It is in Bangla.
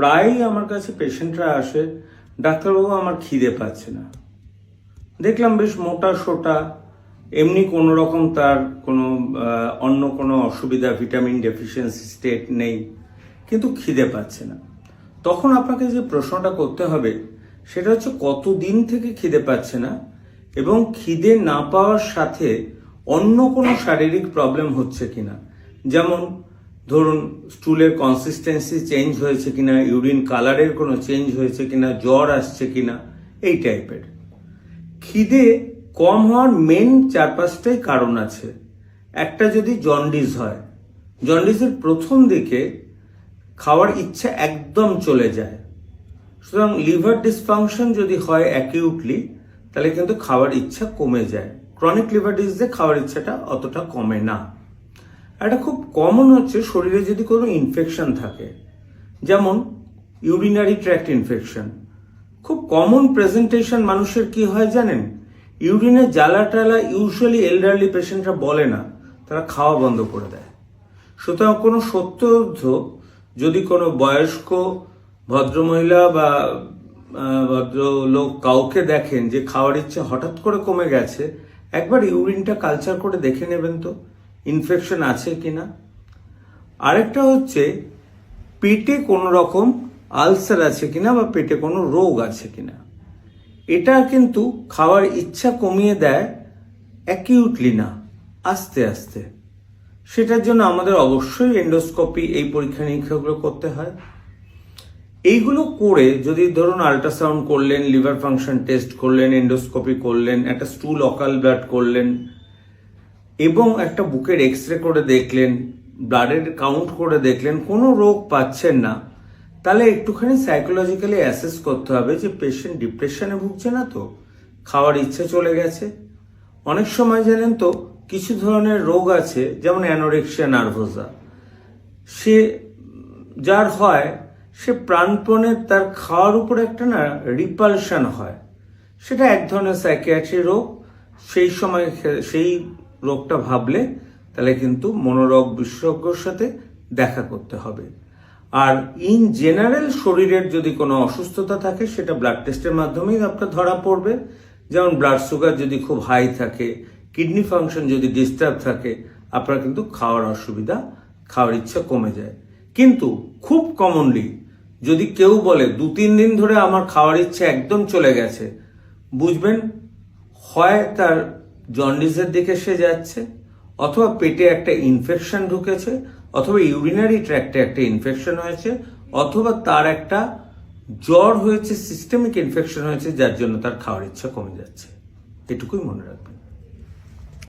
প্রায়ই আমার কাছে পেশেন্টরা আসে, ডাক্তারবাবু আমার খিদে পাচ্ছে না। দেখলাম বেশ মোটা সোটা, এমনি কোনো রকম তার কোনো অন্য কোনো অসুবিধা, ভিটামিন ডেফিসিয়েন্সি স্টেট নেই, কিন্তু খিদে পাচ্ছে না। তখন আপনাকে যে প্রশ্নটা করতে হবে, সেটা হচ্ছে কতদিন থেকে খিদে পাচ্ছে না এবং খিদে না পাওয়ার সাথে অন্য কোনো শারীরিক প্রবলেম হচ্ছে কিনা? যেমন ধরুন স্টুলের কনসিস্টেন্সি চেঞ্জ হয়েছে কিনা ইউরিন কালারের কোনো চেঞ্জ হয়েছে কিনা, জ্বর আসছে কিনা, এই টাইপের খিদে কম হওয়ার মেন চার পাঁচটাই কারণ আছে। একটা যদি জন্ডিস হয় জন্ডিসের প্রথম দিকে খাওয়ার ইচ্ছা একদম চলে যায়। সুতরাং লিভার ডিসফাংশন যদি হয় অ্যাকিউটলি তাহলে কিন্তু খাওয়ার ইচ্ছা কমে যায়। ক্রনিক লিভার ডিজিজে খাওয়ার ইচ্ছাটা অতটা কমে না। একটা খুব কমন হচ্ছে শরীরে যদি কোনো ইনফেকশন থাকে। যেমন ইউরিনারি ট্র্যাক্ট ইনফেকশন খুব কমন প্রেজেন্টেশন মানুষের কি হয় জানেন? ইউরিনের জ্বালা টালা ইউজুয়ালি এল্ডারলি পেশেন্টরা বলে না, তারা খাওয়া বন্ধ করে দেয়। সুতরাং কোনো সত্যর্ধ যদি কোনো বয়স্ক ভদ্রমহিলা বা ভদ্রলোক কাউকে দেখেন যে খাওয়ার ইচ্ছে হঠাৎ করে কমে গেছে, একবার ইউরিনটা কালচার করে দেখে নেবেন তো। ইনফেকশন আছে কিনা? আরেকটা হচ্ছে, পেটে কোনো রকম আলসার আছে কিনা বা পেটে কোনো রোগ আছে কিনা? এটা কিন্তু খাওয়ার ইচ্ছা কমিয়ে দেয় অ্যাকিউটলি না, আস্তে আস্তে। সেটার জন্য আমাদের অবশ্যই এন্ডোস্কোপি এই পরীক্ষা নিরীক্ষাগুলো করতে হয়। এইগুলো করে যদি ধরুন আল্ট্রাসাউন্ড করলেন লিভার ফাংশন টেস্ট করলেন এন্ডোস্কোপি করলেন, একটা স্টুল অকাল ব্লাড করলেন এবং একটা বুকের এক্স রে করে দেখলেন ব্লাডের কাউন্ট করে দেখলেন, কোনো রোগ পাচ্ছেন না। তাহলে একটুখানি সাইকোলজিক্যালি অ্যাসেস করতে হবে যে পেশেন্ট ডিপ্রেশনে ভুগছে না তো? খাওয়ার ইচ্ছে চলে গেছে। অনেক সময় জানেন তো, কিছু ধরনের রোগ আছে, যেমন অ্যানোরেক্সিয়া নার্ভোজা সে, যার হয়, সে প্রাণপণে তার খাওয়ার উপরে একটা না রিপালশন হয়। সেটা এক ধরনের সাইকিয়াট্রি রোগ। সেই সময়, সেই রোগটা ভাবলে তাহলে কিন্তু মনোরোগ বিশেষজ্ঞর সাথে দেখা করতে হবে। আর ইন জেনারেল শরীরের যদি কোনো অসুস্থতা থাকে, সেটা ব্লাড টেস্টের মাধ্যমেই আপনার ধরা পড়বে। যেমন ব্লাড সুগার যদি খুব হাই থাকে কিডনি ফাংশন যদি ডিস্টার্ব থাকে, আপনার কিন্তু খাওয়ার অসুবিধা, খাওয়ার ইচ্ছা কমে যায়। কিন্তু খুব কমনলি যদি কেউ বলে দু তিন দিন ধরে আমার খাওয়ার ইচ্ছা একদম চলে গেছে, বুঝবেন হয় তার জন্ডিসের দিকে সে যাচ্ছে, অথবা পেটে একটা ইনফেকশন ঢুকেছে, অথবা ইউরিনারি ট্র্যাক্টে একটা ইনফেকশন হয়েছে, অথবা তার একটা জ্বর হয়েছে সিস্টেমিক ইনফেকশন হয়েছে, যার জন্য তার খাওয়ার ইচ্ছা কমে যাচ্ছে। এটুকুই মনে রাখবেন।